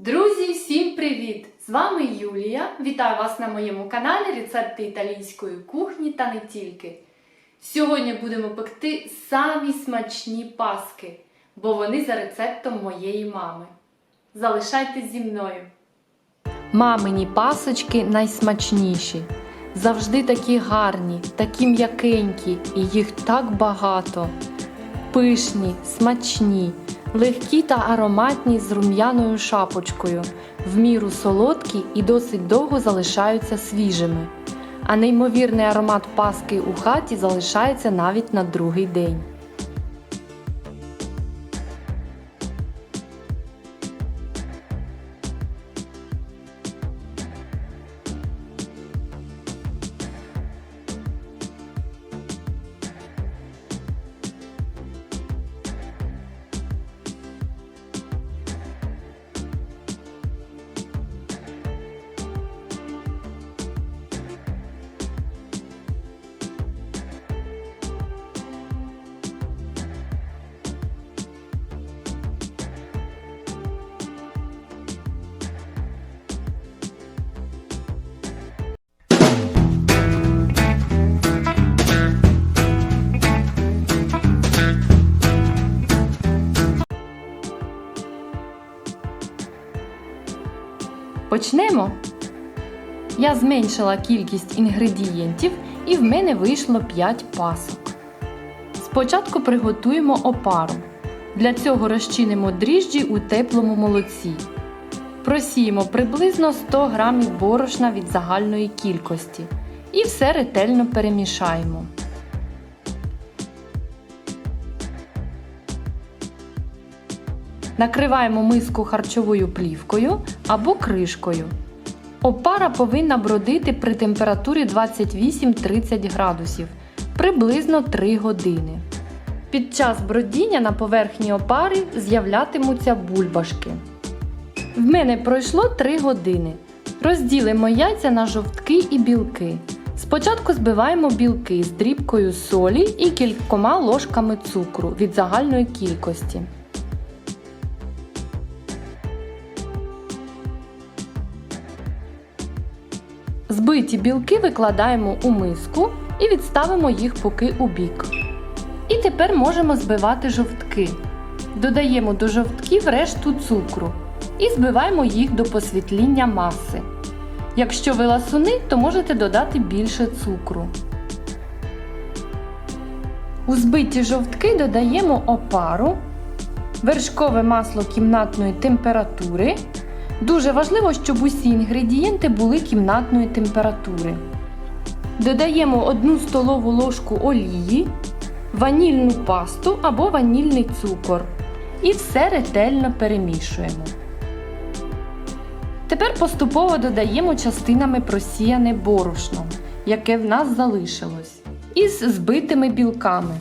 Друзі, всім привіт! З вами Юлія. Вітаю вас на моєму каналі Рецепти італійської кухні та не тільки. Сьогодні будемо пекти самі смачні паски, бо вони за рецептом моєї мами. Залишайтесь зі мною. Мамині пасочки найсмачніші. Завжди такі гарні, такі м'якенькі, і їх так багато. Пишні, смачні, легкі та ароматні з рум'яною шапочкою, в міру солодкі і досить довго залишаються свіжими. А неймовірний аромат паски у хаті залишається навіть на другий день. Почнемо. Я зменшила кількість інгредієнтів і в мене вийшло 5 пасок. Спочатку приготуємо опару. Для цього розчинимо дріжджі у теплому молоці. Просіємо приблизно 100 г борошна від загальної кількості. І все ретельно перемішаємо. Накриваємо миску харчовою плівкою або кришкою. Опара повинна бродити при температурі 28-30 градусів приблизно 3 години. Під час бродіння на поверхні опари з'являтимуться бульбашки. В мене пройшло 3 години. Розділимо яйця на жовтки і білки. Спочатку збиваємо білки з дрібкою солі і кількома ложками цукру від загальної кількості. Збиті білки викладаємо у миску і відставимо їх поки у бік. І тепер можемо збивати жовтки. Додаємо до жовтків решту цукру і збиваємо їх до посвітління маси. Якщо ви ласуни, то можете додати більше цукру. У збиті жовтки додаємо опару, вершкове масло кімнатної температури. Дуже важливо, щоб усі інгредієнти були кімнатної температури. Додаємо 1 столову ложку олії, ванільну пасту або ванільний цукор. І все ретельно перемішуємо. Тепер поступово додаємо частинами просіяне борошно, яке в нас залишилось, із збитими білками.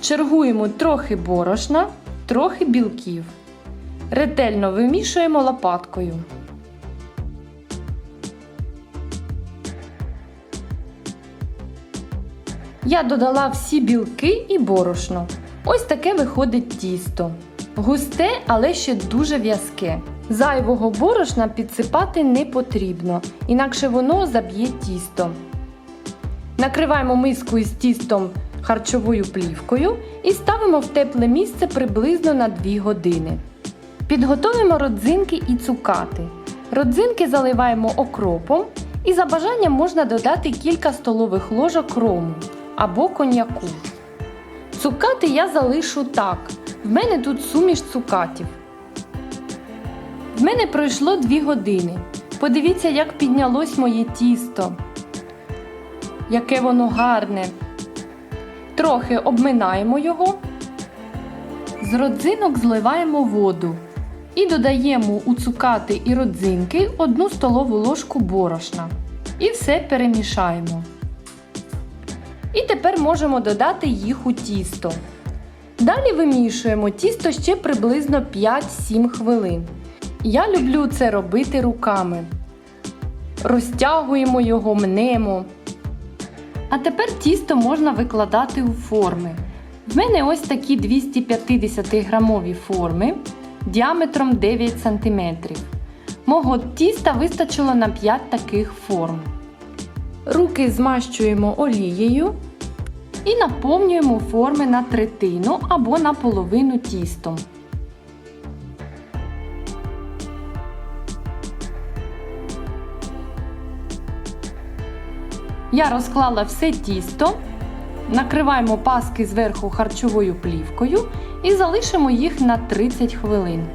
Чергуємо трохи борошна, трохи білків. Ретельно вимішуємо лопаткою. Я додала всі білки і борошно. Ось таке виходить тісто. Густе, але ще дуже в'язке. Зайвого борошна підсипати не потрібно, інакше воно заб'є тісто. Накриваємо миску із тістом харчовою плівкою і ставимо в тепле місце приблизно на 2 години. Підготуємо родзинки і цукати. Родзинки заливаємо окропом і за бажанням можна додати кілька столових ложок рому або коньяку. Цукати я залишу так. В мене тут суміш цукатів. В мене пройшло 2 години. Подивіться, як піднялось моє тісто. Яке воно гарне. Трохи обминаємо його. З родзинок зливаємо воду. І додаємо у цукати і родзинки 1 столову ложку борошна. І все перемішаємо. І тепер можемо додати їх у тісто. Далі вимішуємо тісто ще приблизно 5-7 хвилин. Я люблю це робити руками. Розтягуємо його, мнемо. А тепер тісто можна викладати у форми. В мене ось такі 250 грамові форми діаметром 9 см. Мого тіста вистачило на 5 таких форм. Руки змащуємо олією і наповнюємо форми на третину або на половину тістом. Я розклала все тісто, накриваємо паски зверху харчовою плівкою і залишимо їх на 30 хвилин.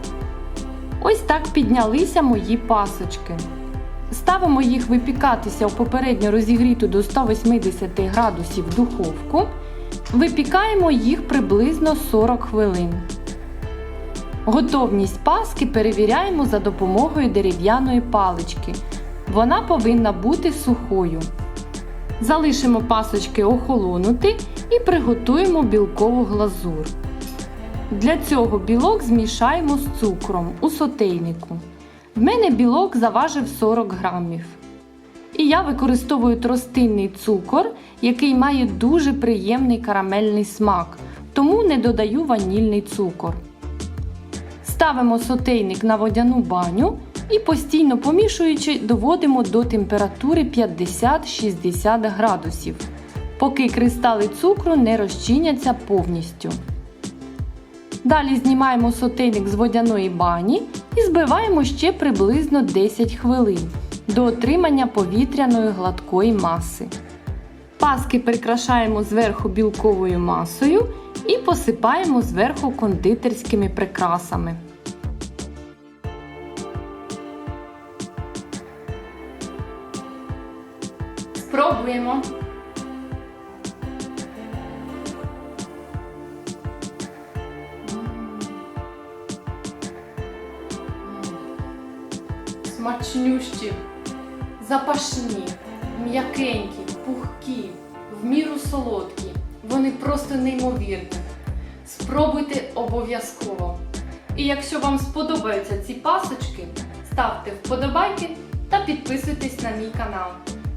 Ось так піднялися мої пасочки. Ставимо їх випікатися у попередньо розігріту до 180 градусів духовку. Випікаємо їх приблизно 40 хвилин. Готовність паски перевіряємо за допомогою дерев'яної палички. Вона повинна бути сухою. Залишимо пасочки охолонути і приготуємо білкову глазур. Для цього білок змішаємо з цукром у сотейнику. В мене білок заважив 40 грамів. І я використовую тростинний цукор, який має дуже приємний карамельний смак, тому не додаю ванільний цукор. Ставимо сотейник на водяну баню і постійно помішуючи доводимо до температури 50-60 градусів, поки кристали цукру не розчиняться повністю. Далі знімаємо сотейник з водяної бані і збиваємо ще приблизно 10 хвилин до отримання повітряної гладкої маси. Паски прикрашаємо зверху білковою масою і посипаємо зверху кондитерськими прикрасами. Спробуємо. Смачнющі, запашні, м'якенькі, пухкі, в міру солодкі. Вони просто неймовірні. Спробуйте обов'язково. І якщо вам сподобаються ці пасочки, ставте вподобайки та підписуйтесь на мій канал.